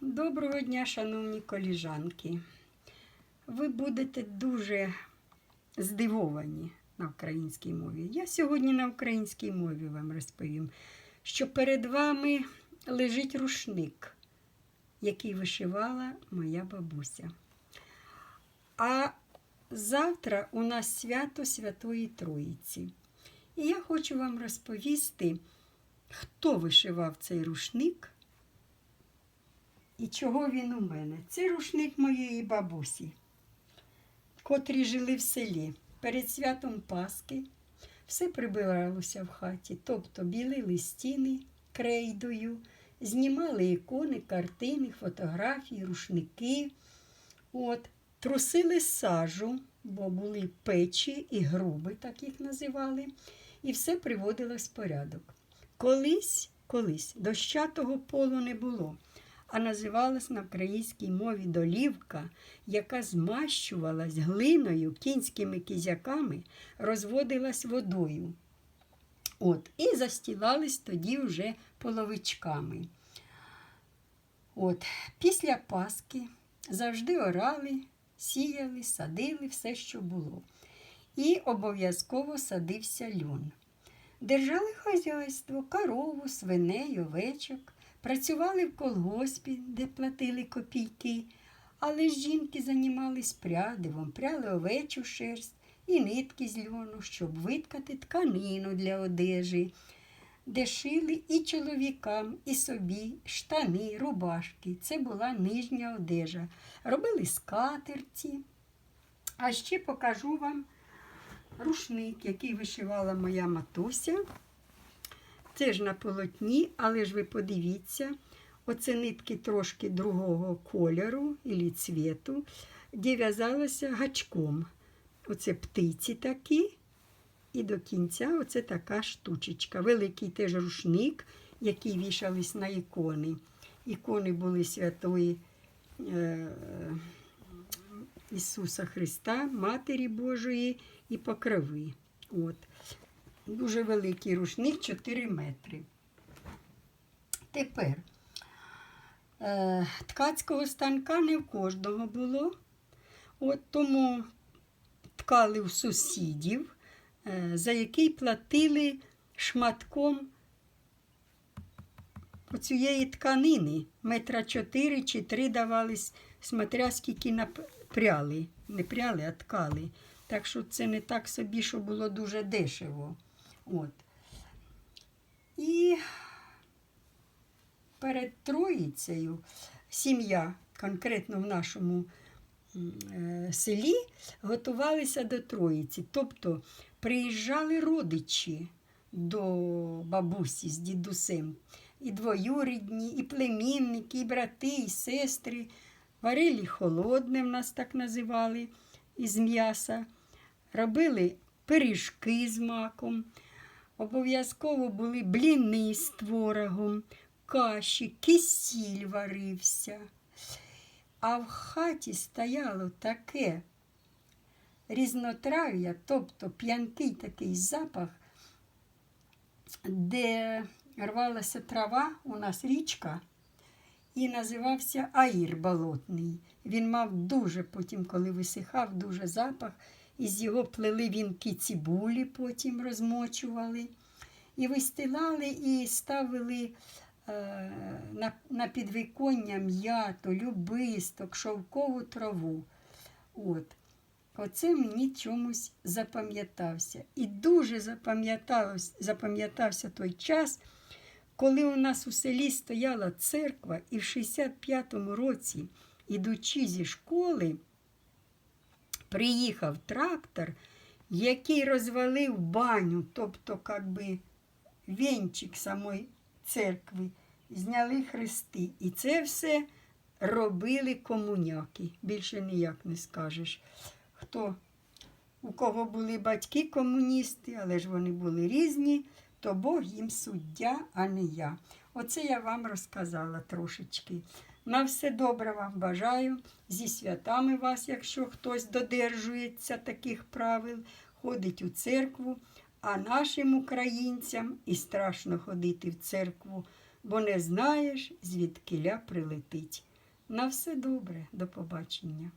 Доброго дня, шановні коліжанки. Ви будете дуже здивовані на українській мові. Я сьогодні на українській мові вам розповім, що перед вами лежить рушник, який вишивала моя бабуся. А завтра у нас свято Святої Троїці. І я хочу вам розповісти, хто вишивав цей рушник і чого він у мене. Це рушник моєї бабусі, котрі жили в селі. Перед святом Пасхи все прибиралося в хаті, тобто білили стіни крейдою, знімали ікони, картини, фотографії, рушники. От, трусили сажу, бо були печі і груби, так їх називали, і все приводилось в порядок. Колись, колись дощатого полу не було, а називалась на українській мові долівка, яка змащувалась глиною, кінськими кізяками, розводилась водою. От, і застілались тоді вже половичками. От, після Пасхи завжди орали, сіяли, садили все, що було. І обов'язково садився льон. Держали хазяйство, корову, свиней, овечок, працювали в колгоспі, де платили копійки, але ж жінки займались прядивом, пряли овечу шерсть і нитки з льону, щоб виткати тканину для одежі, де шили і чоловікам, і собі штани, рубашки. Це була нижня одежа. Робили скатерці. А ще покажу вам рушник, який вишивала моя матуся. Це ж на полотні, але ж ви подивіться, оце нитки трошки другого кольору і цвіту, де в'язалося гачком. Оце птиці такі. І до кінця оце така штучечка. Великий теж рушник, який вішались на ікони. Ікони були святої е, Ісуса Христа, Матері Божої і Покрови. От. Дуже великий рушник 4 метри. Тепер е, ткацького станка не в кожного було. От тому ткали у сусідів, е, за який платили шматком оцієї тканини. Метра 4 чи 3 давались, смотря скільки напряли. Не пряли, а ткали. Так що це не так собі, що було дуже дешево. От. І перед Троїцею сім'я, конкретно в нашому е, селі, готувалися до Троїці. Тобто приїжджали родичі до бабусі з дідусем. І двоюрідні, і племінники, і брати, і сестри. Варили холодне, в нас так називали, із м'яса. Робили пиріжки з маком. Обов'язково були бліни з творогом, каші, кисіль варився. А в хаті стояло таке різнотрав'я, тобто п'янкий такий запах, де рвалася трава, у нас річка, і називався Аїр болотний. Він мав дуже потім, коли висихав, дуже запах. Із його плели вінки цибулі, потім розмочували. І вистилали і ставили е, на, на підвіконня м'ято, любисток, шовкову траву. От. Оце мені чомусь запам'ятався. І дуже запам'ятався, запам'ятався той час, коли у нас у селі стояла церква, і в 65-му році, ідучи зі школи, приїхав трактор, який розвалив баню, тобто, как би, вінчик самої церкви, зняли хрести. І це все робили комуняки. Більше ніяк не скажеш. Хто, у кого були батьки комуністи, але ж вони були різні, то Бог їм суддя, а не я. Оце я вам розказала трошечки. На все добре вам бажаю. Зі святами вас, якщо хтось додержується таких правил, ходить у церкву, а нашим українцям і страшно ходити в церкву бо не знаєш, звідкиля прилетить. На все добре, до побачення.